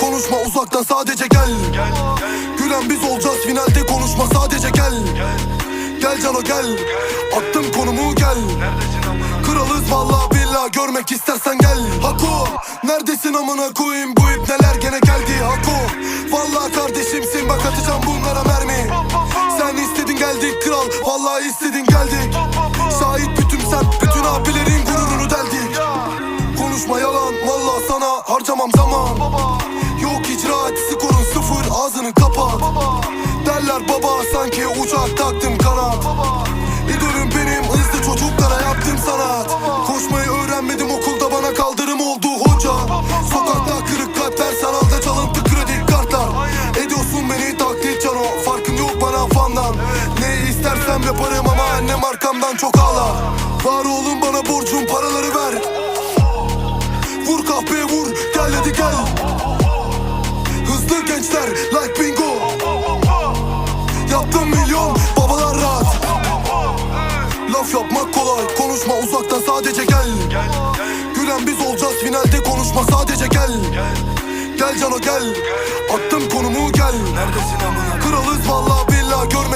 konuşma uzaktan sadece gel. Gülen biz olacağız finalde konuşma sadece gel. Gel Cano gel. Attım konumu gel. Kralız valla billah görmek istersen gel. Hako neredesin amına koyayım? Bu ip neler? Gene geldi Hako. Valla kardeşimsin bak atacağım bunlara mermi. Sen istedin geldik kral. Vallahi istedin geldik valla sana harcamam zaman. Yok icraat skorun sıfır ağzını kapat. Derler baba sanki uçak taktım kanat İdolüm benim hızlı çocuklara yaptım sanat. Koşmayı öğrenmedim okulda bana kaldırım oldu hoca. Sokakta kırık kalpler sanalda çalıntı kredi kartlar. Ediyorsun beni taklit cano farkın yok bana fandan. Ne istersem yaparım ama annem arkamdan çok ağlar. Var oğlum bana borcum paraları ver vur gel hadi gel. Hızlı gençler like bingo. Yaptım milyon babalar rahat. Laf yapmak kolay konuşma uzaktan sadece gel. Gülen biz olacağız finalde konuşma sadece gel. Gel Cano gel Attım konumu gel. Kralız valla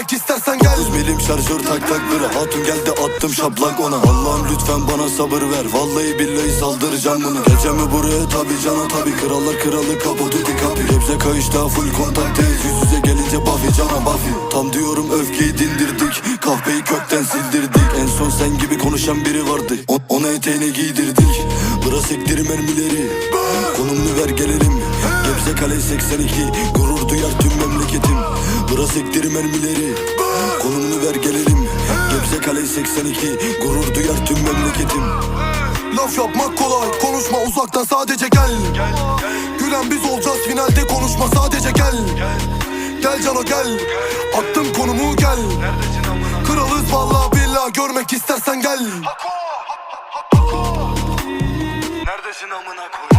görmek istersen gel. 9 milim şarjör tak tak bire Hatun geldi attım şaplak ona. Allah'ım lütfen bana sabır ver. Vallahi billahi saldıracağım bunu Gecemi buraya tabi cana tabi Krallar kralı kapo dedi kapı Gebze kayışta full kontaktayız Yüz yüze gelince Buffy cana Buffy. Tam diyorum öfkeyi dindirdik. Kahveyi kökten sildirdik. En son sen gibi konuşan biri vardı. Ona eteğini giydirdik. Bıra sektir mermileri. Konumunu ver gelelim Gebze kale 82 Gurur duyar tüm memleketim Bıra sektir mermileri. Konumunu ver gelelim. Gebze kale 82 Gurur duyar tüm memleketim. Laf yapmak kolay konuşma uzaktan sadece gel. Gülen biz olacağız finalde konuşma sadece gel. Gel Cano gel. Attım konumu gel. Kralız valla billah görmek istersen gel. Neredesin amına koyayım?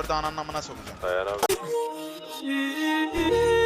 Amına kodum. O M4'ü ananın amına sokacağım. Abi